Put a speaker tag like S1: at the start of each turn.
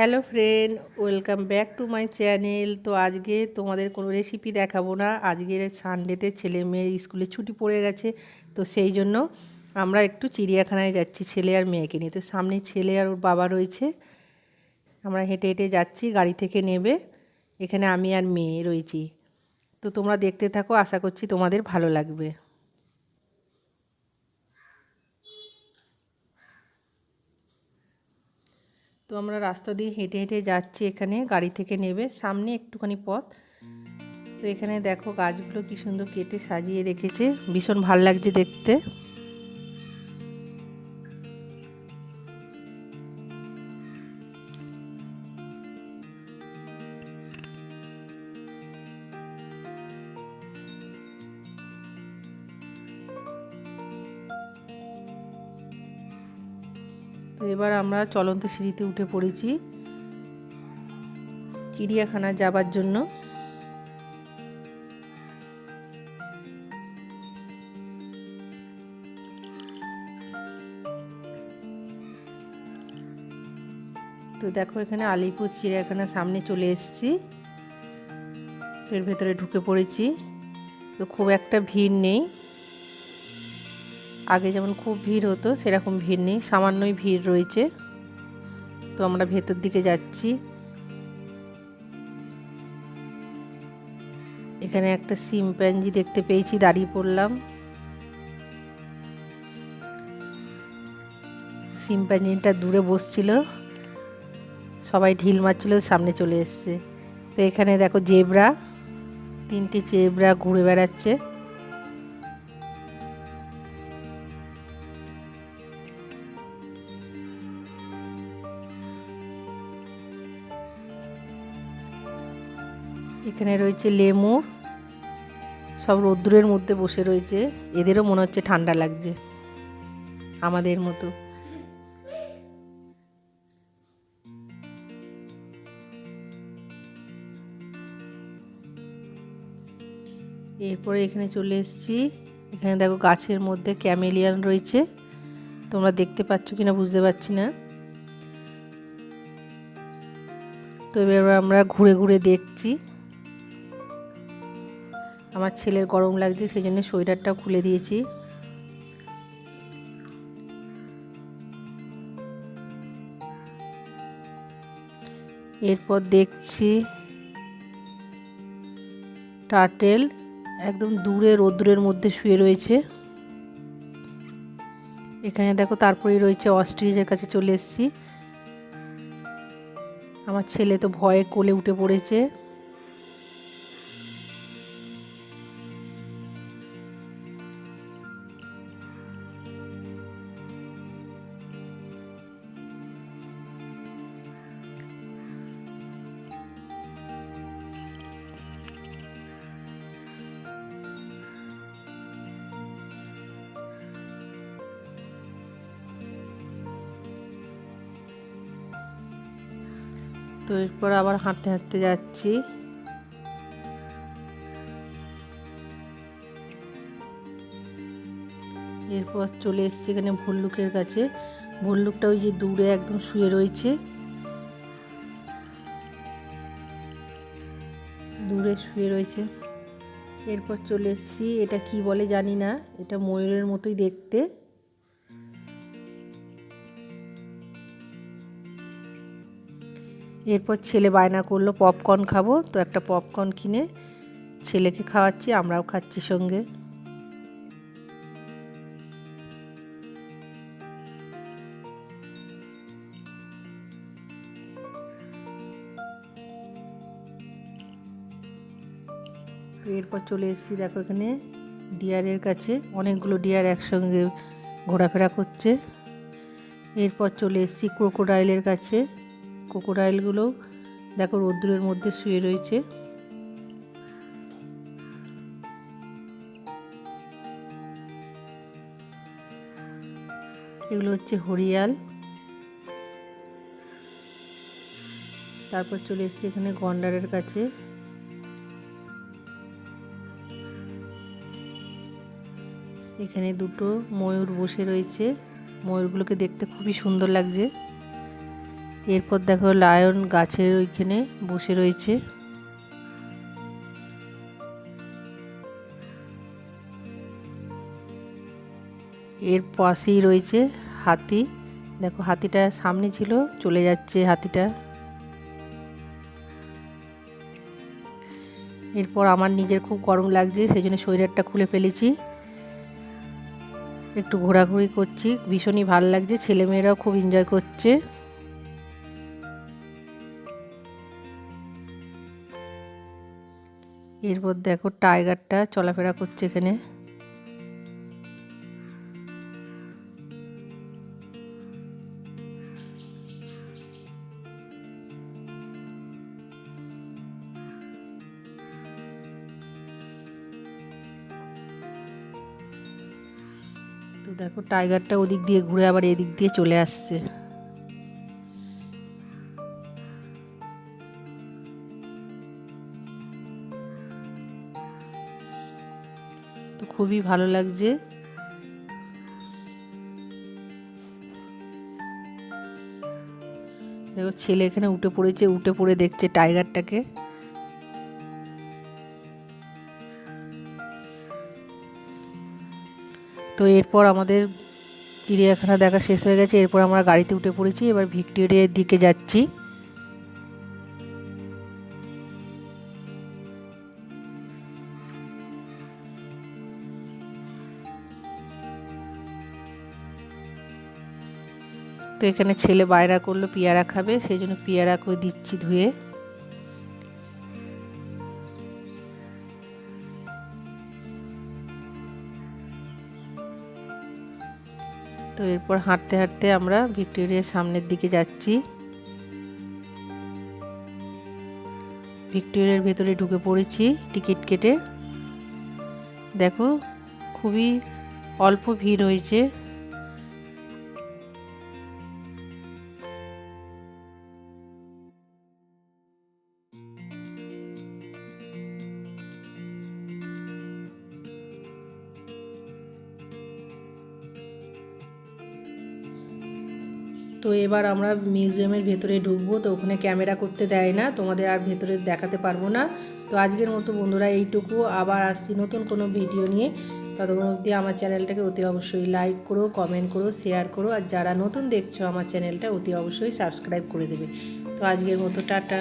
S1: Hello friend, welcome back to my channel. তো আজকে তোমাদের কোনো রেসিপি দেখাবো না। আজকের সানডেতে ছেলে মেয়ের স্কুলে ছুটি পড়ে গেছে, তো সেই জন্য আমরা একটু চিড়িয়াখানায় যাচ্ছি ছেলে আর মেয়েকে নিয়ে। তো সামনে ছেলে আর ওর বাবা রয়েছে। আমরা হেঁটে হেঁটে যাচ্ছি, গাড়ি থেকে নেবে। এখানে আমি আর মেয়ে রয়েছি। তো তোমরা দেখতে থাকো, আশা করছি তোমাদের ভালো লাগবে। তো আমরা রাস্তা দিয়ে হেঁটে হেঁটে যাচ্ছি এখানে, গাড়ি থেকে নেবে। সামনে একটুখানি পথ। তো এখানে দেখো গাছগুলো কি সুন্দর কেটে সাজিয়ে রেখেছে। ভীষণ ভালো লাগছে দেখতে। তো এবার আমরা চলন্ত সিঁড়িতে উঠে পড়েছি চিড়িয়াখানা যাবার জন্য। তো দেখো এখানে আলিপুর চিড়িয়াখানার সামনে চলে এসেছি। এর ভেতরে ঢুকে পড়েছি। তো খুব একটা ভিড় নেই। আগে যেমন খুব ভিড় হতো, সেরকম ভিড় নেই, সামান্যই ভিড় রয়েছে। তো আমরা ভেতর দিকে যাচ্ছি। এখানে একটা সিম্প্যাঞ্জি দেখতে পেয়েছি, দাঁড়িয়ে পড়লাম। সিম্প্যাঞ্জিটা দূরে বসছিল। সবাই ঢিল মারছিল, সামনে চলে এসছে। তো এখানে দেখো জেবরা, তিনটি জেবরা ঘুরে বেড়াচ্ছে। এখানে রয়েছে লেমুর সব রোদ্দুরের মধ্যে বসে রয়েছে। এদেরও মনে হচ্ছে ঠান্ডা লাগছে, আমাদের মতো। এরপরে এখানে চলে এসেছি। এখানে দেখো গাছের মধ্যে ক্যামেলিয়ান রয়েছে। তোমরা দেখতে পাচ্ছ কিনা বুঝতে পারছি না। তো এবার আমরা ঘুরে ঘুরে দেখছি। আমার ছেলের গরম লাগছে, সেই জন্য সোয়েটারটা খুলে দিয়েছি। এরপর দেখছি টার্টেল একদম দূরে রোদ্দুরের মধ্যে শুয়ে রয়েছে। এখানে দেখো তারপরেই রয়েছে অস্ট্রিচের কাছে চলে এসেছি। আমার ছেলে তো ভয়ে কোলে উঠে পড়েছে। তো এরপর আবার হাঁটতে হাঁটতে যাচ্ছি। এরপর চলে এসছি এখানে ভল্লুকের কাছে। ভল্লুকটা ওই যে দূরে একদম শুয়ে রয়েছে। দূরে শুয়ে রয়েছে। এরপর চলে এসছি, এটা কি বলে জানি না, এটা ময়ূরের মতোই দেখতে। এরপর ছেলে বায়না করল পপকর্ন খাব? তো একটা পপকর্ন কিনে ছেলেকে খাওয়াচ্ছি, আমরাও খাচ্ছি সঙ্গে। এরপর চলে এসেছি দেখো এখানে ডিয়ারের কাছে। অনেকগুলো ডিয়ার একসঙ্গে ঘোরাফেরা করছে। এরপর চলে এসেছি ক্রোকোডাইলের কাছে। ক্রোকোডাইলগুলো দেখো রোদ্দুরের মধ্যে শুয়ে রয়েছে। এগুলো হচ্ছে হরিয়াল। তারপর চলে এসেছি এখানে গন্ডারের কাছে। এখানে দুটো ময়ূর বসে রয়েছে। ময়ূরগুলোকে দেখতে খুবই সুন্দর লাগছে। এরপর দেখো লায়ন গাছের ওইখানে বসে রয়েছে। এর পাশেই রয়েছে হাতি। দেখো হাতিটা সামনে ছিল, চলে যাচ্ছে হাতিটা। এরপর আমার নিজের খুব গরম লাগছে সেই জন্য সোয়েটারটা খুলে ফেলেছি। একটু ঘোরাঘুরি করছি, ভীষণই ভালো লাগছে, ছেলেমেয়েরাও খুব এনজয় করছে। এরপর দেখো টাইগারটা চলাফেরা করছে এখানে। তো দেখো টাইগারটা ওদিক দিয়ে ঘুরে আবার এদিক দিয়ে চলে আসছে। তো খুবই ভালো লাগছে। দেখো, ছেলে এখানে উঠে পড়েছে, উঠে পড়ে দেখছে টাইগারটাকে। তো এরপর আমাদের চিড়িয়াখানা দেখা শেষ হয়ে গেছে, এরপর আমরা গাড়িতে উঠে পড়েছি, এবার ভিক্টোরিয়ার দিকে যাচ্ছি। তো এখানে ছেলে বায়না করল, পেয়ারা খাবে, সেই জন্য পেয়ারা করে দিচ্ছি ধুয়ে। তো এরপর হাঁটতে হাঁটতে আমরা ভিক্টোরিয়ার সামনের দিকে যাচ্ছি। ভিক্টোরিয়ার ভেতরে ঢুকে পড়েছি টিকিট কেটে। দেখো, খুবই অল্প ভিড় হয়েছে। তো এবার আমরা মিউজিয়ামের ভেতরে ঢুকবো, তো ওখানে ক্যামেরা করতে দেয় না, তোমাদের আর ভেতরে দেখাতে পারব না। তো আজকের মতো বন্ধুরা এইটুকু, আবার আসছি নতুন কোনো ভিডিও নিয়ে। ততক্ষণ অবধি আমার চ্যানেলটাকে অতি অবশ্যই লাইক করো কমেন্ট করো শেয়ার করো, আর যারা নতুন দেখছ আমার চ্যানেলটা অতি অবশ্যই সাবস্ক্রাইব করে দেবে। তো আজকের মতো, টাটা।